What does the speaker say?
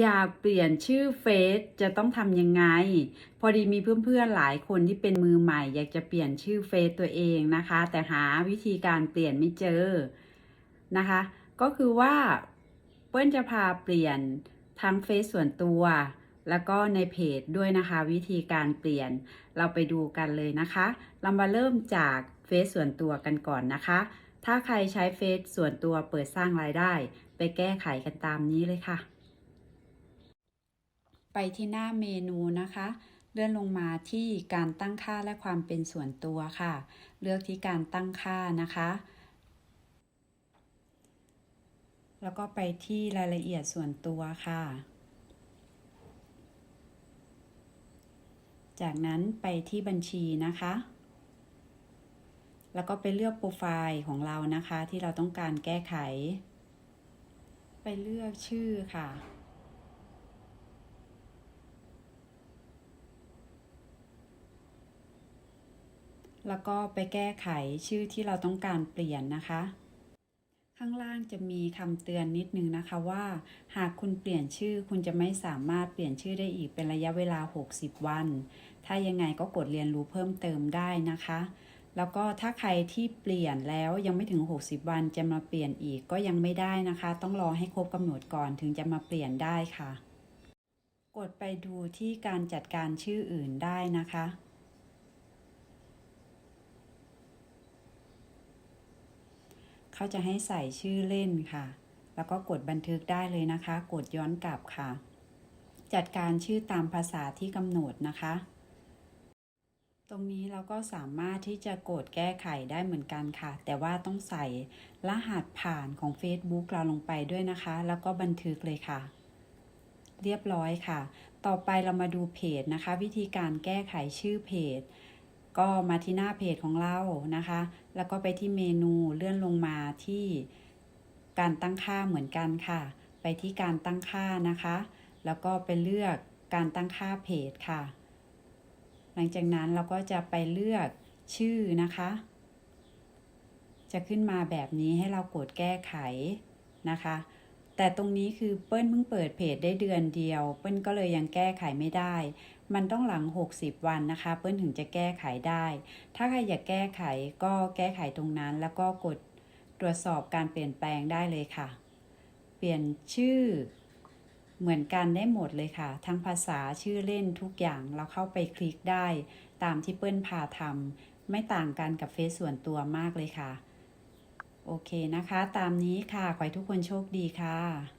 อยากเปลี่ยนชื่อเฟซจะต้องทำยังไง พอดีมีเพื่อนๆหลายคนที่เป็นมือใหม่ อยากจะเปลี่ยนชื่อเฟซตัวเองนะคะ แต่หาวิธีการเปลี่ยนไม่เจอนะคะ ก็คือว่าเปิ้ลจะพาเปลี่ยนทั้งเฟซส่วนตัว แล้วก็ในเพจด้วยนะคะ วิธีการเปลี่ยนเราไปดูกันเลยนะคะ เรามาเริ่มจากเฟซส่วนตัวกันก่อนนะคะ ถ้าใครใช้เฟซส่วนตัวเปิดสร้างรายได้ ไปแก้ไขกันตามนี้เลยค่ะ ไปที่หน้าเมนูนะคะ เลื่อนลงมาที่การตั้งค่าและความเป็นส่วนตัวค่ะ เลือกที่การตั้งค่านะคะ แล้วก็ไปที่รายละเอียดส่วนตัวค่ะ จากนั้นไปที่บัญชีนะคะ แล้วก็ไปเลือกโปรไฟล์ของเรานะคะ ที่เราต้องการแก้ไข ไปเลือกชื่อค่ะ แล้วก็ไปแก้ไขชื่อที่เราต้องการเปลี่ยนนะคะ ข้างล่างจะมีคำเตือนนิดนึงนะคะว่า หากคุณเปลี่ยนชื่อคุณจะไม่สามารถเปลี่ยนชื่อได้อีกเป็นระยะเวลา 60 วัน ถ้ายังไงก็กดเรียนรู้เพิ่มเติมได้นะคะ แล้วก็ถ้าใครที่เปลี่ยนแล้วยังไม่ถึง 60 วันจะมาเปลี่ยนอีกก็ยังไม่ได้นะคะ ต้องรอให้ครบกำหนดก่อนถึงจะมาเปลี่ยนได้ค่ะ กดไปดูที่การจัดการชื่ออื่นได้นะคะ เขาจะให้ใส่ชื่อเล่นค่ะ แล้วก็กดบันทึกได้เลยนะคะ กดย้อนกลับค่ะ จัดการชื่อตามภาษาที่กำหนดนะคะ ตรงนี้เราก็สามารถที่จะกดแก้ไขได้เหมือนกันค่ะ แต่ว่าต้องใส่รหัสผ่านของ Facebook เราลงไปด้วยนะคะ แล้วก็บันทึกเลยค่ะ เรียบร้อยค่ะ ต่อไปเรามาดูเพจนะคะ วิธีการแก้ไขชื่อเพจ ก็มาที่หน้าเพจของเรานะคะ แล้วก็ไปที่เมนูเลื่อนลงมาที่การตั้งค่าเหมือนกันค่ะ ไปที่การตั้งค่านะคะ แล้วก็ไปเลือกการตั้งค่าเพจค่ะ หลังจากนั้นเราก็จะไปเลือกชื่อนะคะ จะขึ้นมาแบบนี้ให้เรากดแก้ไขนะคะ แต่ตรงนี้คือเปิ้ลเพิ่งเปิดเพจได้เดือนเดียว เปิ้ลก็เลยยังแก้ไขไม่ได้ มันต้องหลัง 60 วันนะคะ เปิ้ลถึงจะแก้ไขได้ ถ้าใครอยากแก้ไขก็แก้ไขตรงนั้น แล้วก็กดตรวจสอบการเปลี่ยนแปลงได้เลยค่ะ เปลี่ยนชื่อเหมือนกันได้หมดเลยค่ะ ทั้งภาษาชื่อเล่นทุกอย่างเราเข้าไปคลิกได้ ตามที่เปิ้ลพาทำไม่ต่างกันกับเฟซส่วนตัวมากเลยค่ะ โอเคนะคะ ตามนี้ค่ะ ขอให้ทุกคนโชคดีค่ะ